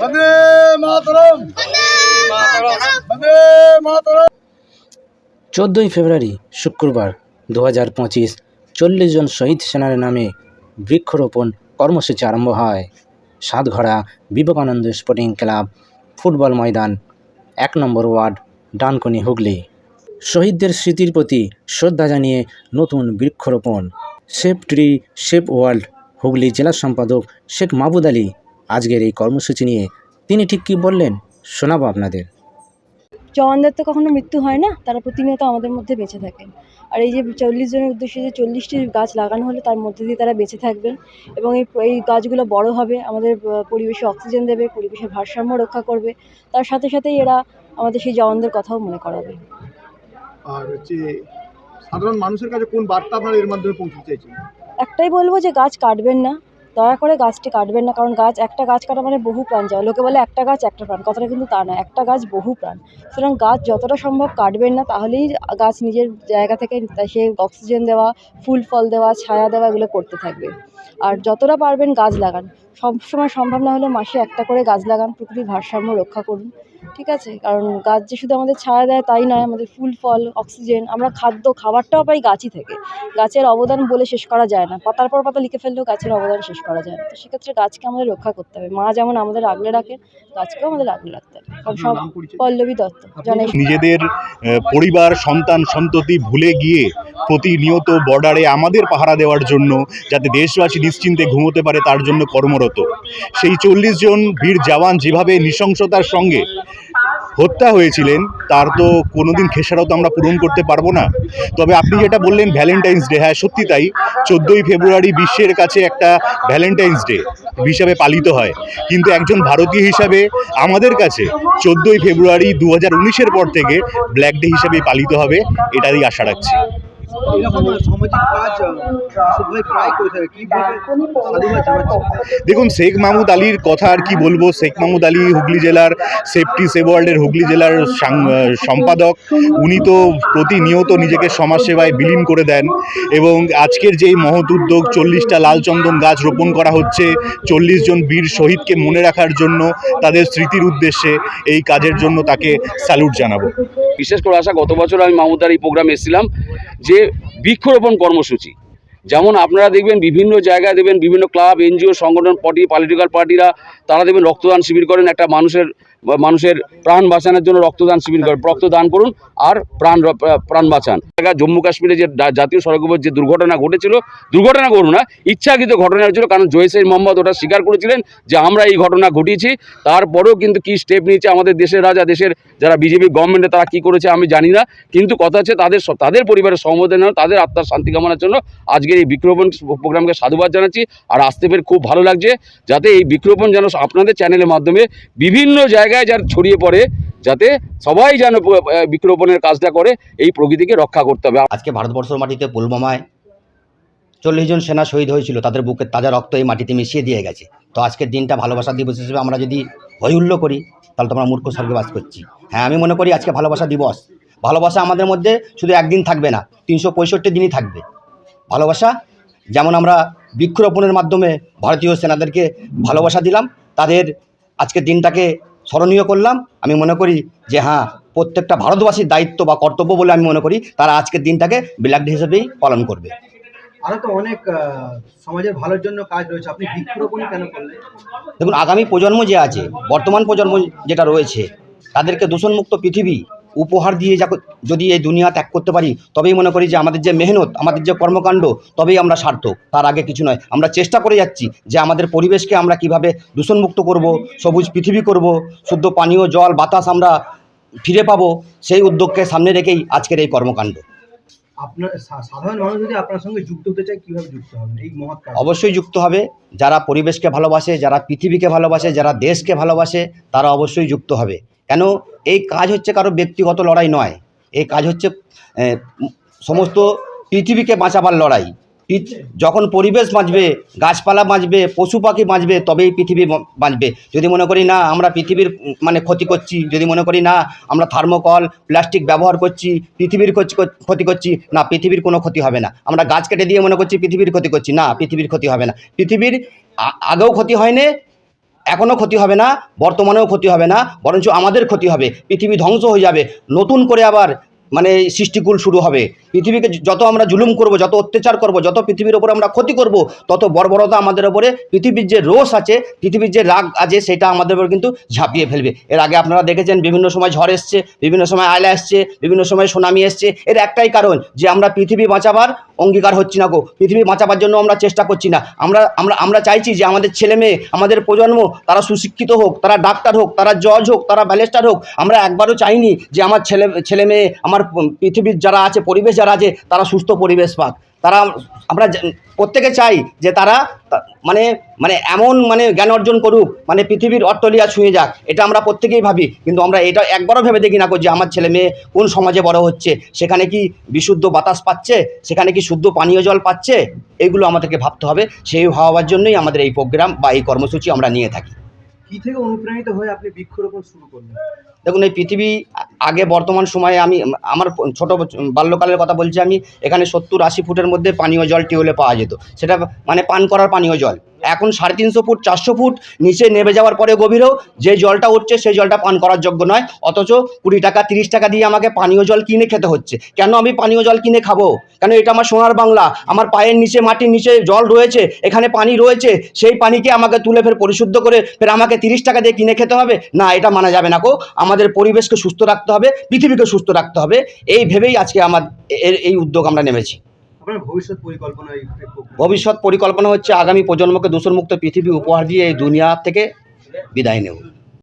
বন্দে মাতরম। বন্দে মাতরম। চোদ্দোই ফেব্রুয়ারি, শুক্রবার দু হাজার পঁচিশ, চল্লিশ জন শহীদ সেনার নামে বৃক্ষরোপণ কর্মসূচি আরম্ভ হয়। Satghara Vivekananda sporting club football ময়দান, এক নম্বর ওয়ার্ড, ডানকনি হুগলি। শহীদদের স্মৃতির প্রতি শ্রদ্ধা জানিয়ে নতুন বৃক্ষরোপণ। Save tree save world, Hooghly জেলা সম্পাদক শেখ মাহবুদ আলী আজকের এই কর্মসূচি নিয়ে তিনি ঠিক কী বললেন শোনাবো আপনাদের। জওয়ানদের তো কখনো মৃত্যু হয় না? তারা প্রতিনিয়ত আমাদের মধ্যে বেঁচে থাকেন। আর এই যে চল্লিশ জনের উদ্দেশ্যে যে চল্লিশটি গাছ লাগানো হলে তার মধ্যে দিয়ে তারা বেঁচে থাকবেন এবং এই এই গাছগুলো বড় হবে আমাদের পরিবেশে অক্সিজেন দেবে পরিবেশের ভারসাম্য রক্ষা করবে। তার সাথে সাথেই এরা আমাদের সেই জওয়ানদের কথাও মনে করাবে। আর হচ্ছে সাধারণ মানুষের কাছে কোন বার্তা আপনারা এর মাধ্যমে পৌঁছতে চাইছেন? একটাই বলব যে গাছ কাটবেন না। দয়া করে গাছটি কাটবেন না, কারণ গাছ একটা গাছ কাটা মানে বহু প্রাণ যায়। লোকে বলে একটা গাছ একটা প্রাণ, কথাটা কিন্তু তা না, একটা গাছ বহু প্রাণ। সুতরাং গাছ যতটা সম্ভব কাটবেন না, তাহলেই গাছ নিজের জায়গা থেকে সে অক্সিজেন দেওয়া, ফুল ফল দেওয়া, ছায়া দেওয়া এগুলো করতে থাকবে। আর যতটা পারবেন গাছ লাগান। সবসময় সম্ভব না হলে মাসে একটা করে গাছ লাগান প্রকৃতির ভারসাম্য রক্ষা করুন ঠিক আছে? কারণ গাছ যে শুধু আমাদের ছায়া দেয় তাই নয় আমাদের ফুল ফল অক্সিজেন আমরা খাদ্য খাবারটাও পাই গাছই থেকে। গাছের অবদান বলে শেষ করা যায় না। পাতার পর পাতা লিখে ফেললেও গাছের অবদান শেষ করা যায় না। তো সেক্ষেত্রে গাছকে আমাদের রক্ষা করতে হবে। মা যেমন আমাদের আগলে রাখে গাছকেও আমাদের আগলে রাখতে হবে। কারণ সব পল্লবী দত্ত নিজেদের পরিবার সন্তান সন্ততি ভুলে গিয়ে প্রতিনিয়ত বর্ডারে আমাদের পাহারা দেওয়ার জন্য যাতে দেশবাসী নিশ্চিন্তে ঘুমোতে পারে তার জন্য কর্মরত সেই চল্লিশ জন বীর জওয়ান যেভাবে নৃশংসতার সঙ্গে হত্যা হয়েছিলেন, তার তো কোনোদিন খেসারত আমরা পূরণ করতে পারব না। তবে আপনি যেটা বললেন ভ্যালেন্টাইন্স ডে হ্যাঁ সত্যি তাই। চোদ্দোই ফেব্রুয়ারি বিশ্বের কাছে একটা ভ্যালেন্টাইন্স ডে হিসাবে পালিত হয়। কিন্তু একজন ভারতীয় হিসাবে আমাদের কাছে চোদ্দোই ফেব্রুয়ারি দু হাজার পর থেকে ব্ল্যাক ডে হিসাবে পালিত হবে, এটারই আশা রাখছি। দেখুন শেখ মাহমুদ আলীর কথা আর কি বলব? শেখ মাহমুদ আলী হুগলি জেলার সেফটি সেভ ওয়ার্ল্ডের হুগলি জেলার সম্পাদক। উনি তো প্রতিনিয়ত নিজেকে সমাজসেবায় বিলীন করে দেন এবং আজকের যেই মহৎ উদ্যোগ চল্লিশটা লাল চন্দন গাছ রোপণ করা হচ্ছে চল্লিশ জন বীর শহীদকে মনে রাখার জন্য তাদের স্মৃতির উদ্দেশ্যে এই কাজের জন্য তাকে স্যালুট জানাব। বিশেষ করে আসা গত বছর আমি মামুদার এই প্রোগ্রামে এসেছিলাম যে বৃক্ষরোপণ কর্মসূচি। যেমন আপনারা দেখবেন বিভিন্ন জায়গায় দেবেন বিভিন্ন ক্লাব, এনজিও, সংগঠন, পার্টি পলিটিক্যাল পার্টিরা তারা দেবেন রক্তদান শিবির করেন। একটা মানুষের মানুষের প্রাণ বাঁচানোর জন্য রক্তদান শিবির করেন রক্তদান করুন আর প্রাণ প্রাণ বাঁচান। জম্মু কাশ্মীরে যে জাতীয় সড়ক উপর যে দুর্ঘটনা ঘটেছিল, দুর্ঘটনা করুন না, ইচ্ছাকৃত ঘটনা হয়েছিল, কারণ জয়সের মোহাম্মদ ওটা স্বীকার করেছিলেন যে আমরা এই ঘটনা ঘটিয়েছি। তারপরেও কিন্তু কি স্টেপ নিয়েছে আমাদের দেশের রাজা, দেশের যারা বিজেপি গভর্নমেন্টে তারা কি করেছে আমি জানি না। কিন্তু কথা হচ্ছে তাদের তাদের পরিবারের সমবেদনা তাদের আত্মার শান্তি কামনার জন্য আজকের এই বৃক্ষরোপণ প্রোগ্রামকে সাধুবাদ জানাচ্ছি। আর আসতে পেরে খুব ভালো লাগছে, যাতে এই বৃক্ষরোপণ যেন আপনাদের চ্যানেলের মাধ্যমে বিভিন্ন জায়গায় যার ছড়িয়ে পড়ে, যাতে সবাই যেন বৃক্ষরোপণের কাজটা করে, এই প্রকৃতিকে রক্ষা করতে হবে। আজকে ভারতবর্ষের মাটিতে পুলবামায় চল্লিশ জন সেনা শহীদ হয়েছিল, তাদের বুকের তাজা রক্ত এই মাটিতে মিশিয়ে দিয়ে গেছে। তো আজকের দিনটা ভালোবাসা দিবস হিসেবে আমরা যদি হৈহুল্য করি, তাহলে তো আমরা মূর্খ স্বর্গে বাস করছি। হ্যাঁ আমি মনে করি আজকে ভালোবাসা দিবস। ভালোবাসা আমাদের মধ্যে শুধু একদিন থাকবে না, তিনশো পঁয়ষট্টি দিনই থাকবে। ভালোবাসা, যেমন আমরা বৃক্ষরোপণের মাধ্যমে ভারতীয় সেনাদেরকে ভালোবাসা দিলাম, তাদের আজকের দিনটাকে স্মরণীয় করলাম। আমি মনে করি যে হ্যাঁ প্রত্যেকটা ভারতবাসীর দায়িত্ব বা কর্তব্য বলে আমি মনে করি তারা আজকের দিনটাকে ব্ল্যাক ডে হিসেবেই পালন করবে। আরও তো অনেক সমাজের ভালোর জন্য কাজ রয়েছে। আপনি বৃক্ষরোপণ কেন করলেন? দেখুন আগামী প্রজন্ম যে আছে বর্তমান প্রজন্ম যেটা রয়েছে তাদেরকে দূষণমুক্ত পৃথিবী উপহার দিয়ে যা- যদি এই দুনিয়া ত্যাগ করতে পারি তবেই মনে করি যে আমাদের যে মেহনত আমাদের যে কর্মকাণ্ড তবেই আমরা সার্থক। তার আগে কিছু নয়। আমরা চেষ্টা করে যাচ্ছি যে আমাদের পরিবেশকে আমরা কীভাবে দূষণমুক্ত করব সবুজ পৃথিবী করব শুদ্ধ পানীয় জল বাতাস আমরা ফিরে পাবো সেই উদ্যোগকে সামনে রেখেই আজকের এই কর্মকাণ্ড। আপনার সাধারণ মানুষ যদি আপনার সঙ্গে যুক্ত হতে চায় কীভাবে যুক্ত হবেন এই মহৎ অবশ্যই যুক্ত হবে। যারা পরিবেশকে ভালোবাসে যারা পৃথিবীকে ভালোবাসে যারা দেশকে ভালোবাসে তারা অবশ্যই যুক্ত হবে। কেন? এই কাজ হচ্ছে কারও ব্যক্তিগত লড়াই নয়। এই কাজ হচ্ছে সমস্ত পৃথিবীকে বাঁচাবার লড়াই। যখন পরিবেশ বাঁচবে, গাছপালা বাঁচবে, পশু পাখি বাঁচবে, তবেই পৃথিবী বাঁচবে। যদি মনে করি না, আমরা পৃথিবীর মানে ক্ষতি করছি। যদি মনে করি না, আমরা থার্মোকল, প্লাস্টিক ব্যবহার করছি, পৃথিবীর ক্ষতি- করছি, না, পৃথিবীর কোনো ক্ষতি হবে না। আমরা গাছ কেটে দিয়ে মনে করছি পৃথিবীর ক্ষতি করছি। না, পৃথিবীর ক্ষতি হবে না। পৃথিবীর আগেও ক্ষতি হয়নি এখনও ক্ষতি হবে না, বর্তমানেও ক্ষতি হবে না, বরঞ্চ আমাদের ক্ষতি হবে, পৃথিবী ধ্বংস হয়ে যাবে। নতুন করে আবার মানে সৃষ্টিকুল শুরু হবে। পৃথিবীকে যত আমরা জুলুম করব, যত অত্যাচার করব, যত পৃথিবীর ওপরে আমরা ক্ষতি করব, তত বর্বরতা আমাদের ওপরে, পৃথিবীর যে রোষ আছে, পৃথিবীর যে রাগ আছে, সেটা আমাদের উপর কিন্তু ঝাঁপিয়ে ফেলবে। এর আগে আপনারা দেখেছেন, বিভিন্ন সময় ঝড় এসছে, বিভিন্ন সময় আয়লা এসছে, বিভিন্ন সময় সুনামি এসছে। এর একটাই কারণ যে আমরা পৃথিবী বাঁচাবার অঙ্গীকার হচ্ছি না গো। পৃথিবী বাঁচাবার জন্য আমরা চেষ্টা করছি না। আমরা আমরা আমরা চাইছি যে আমাদের ছেলে মেয়ে, আমাদের প্রজন্ম, তারা সুশিক্ষিত হোক, তারা ডাক্তার হোক, তারা জজ হোক, তারা ব্যালেস্টার হোক। আমরা একবারও চাইনি যে আমার ছেলে ছেলে মেয়ে, আমার প- পৃথিবীর যারা আছে, পরিবেশ যারা আছে, তারা সুস্থ পরিবেশ পাক। তারা, আমরা প্রত্যেকে চাই যে তারা মানে মানে এমন মানে জ্ঞান অর্জন করুক মানে পৃথিবীর অট্টলিয়া ছুঁয়ে যাক, এটা আমরা প্রত্যেকেই ভাবি। কিন্তু আমরা এটা একবারও ভেবে দেখি না যে আমার ছেলে মেয়ে কোন সমাজে বড় হচ্ছে। সেখানে কি বিশুদ্ধ বাতাস পাচ্ছে? সেখানে কি শুদ্ধ পানীয় জল পাচ্ছে? এগুলো আমাদেরকে ভাবতে হবে। সেই ভাবার জন্যই আমাদের এই প্রোগ্রাম বা এই কর্মসূচি আমরা নিয়ে থাকি। কি থেকে অনুপ্রাণিত হয়ে আপনি বৃক্ষরোপণ শুরু করলেন? দেখুন, এই পৃথিবী আগে বর্তমান সময়ে আমি, আমার ছোট বাল্যকালের কথা বলছি আমি, এখানে সত্তর আশি ফুটের মধ্যে পানীয় জল টিউলে পাওয়া যেত। সেটা মানে পান করার পানীয় জল। এখন সাড়ে তিনশো ফুট, চারশো ফুট নিচে নেমে যাওয়ার পরে গভীরেও যে জলটা উঠছে সেই জলটা পান করার যোগ্য নয়। অথচ কুড়ি টাকা, তিরিশ টাকা দিয়ে আমাকে পানীয় জল কিনে খেতে হচ্ছে। কেন আমি পানীয় জল কিনে খাব? কেন এটা আমার সোনার বাংলা? আমার পায়ের নিচে, মাটির নিচে জল রয়েছে, এখানে পানি রয়েছে, সেই পানিকে আমাকে তুলে ফের পরিশুদ্ধ করে ফের আমাকে তিরিশ টাকা দিয়ে কিনে খেতে হবে? না, এটা মানা যাবে না কো আমাদের পরিবেশকে সুস্থ রাখতে হবে, পৃথিবীকে সুস্থ রাখতে হবে। এই ভেবেই আজকে আমার এই উদ্যোগ আমরা নেমেছি। ভবিষ্যৎ পরিকল্পনা ভবিষ্যৎ পরিকল্পনা হচ্ছে আগামী প্রজন্মকে দূষণমুক্ত পৃথিবী উপহার দিয়ে এই দুনিয়া থেকে বিদায় নেব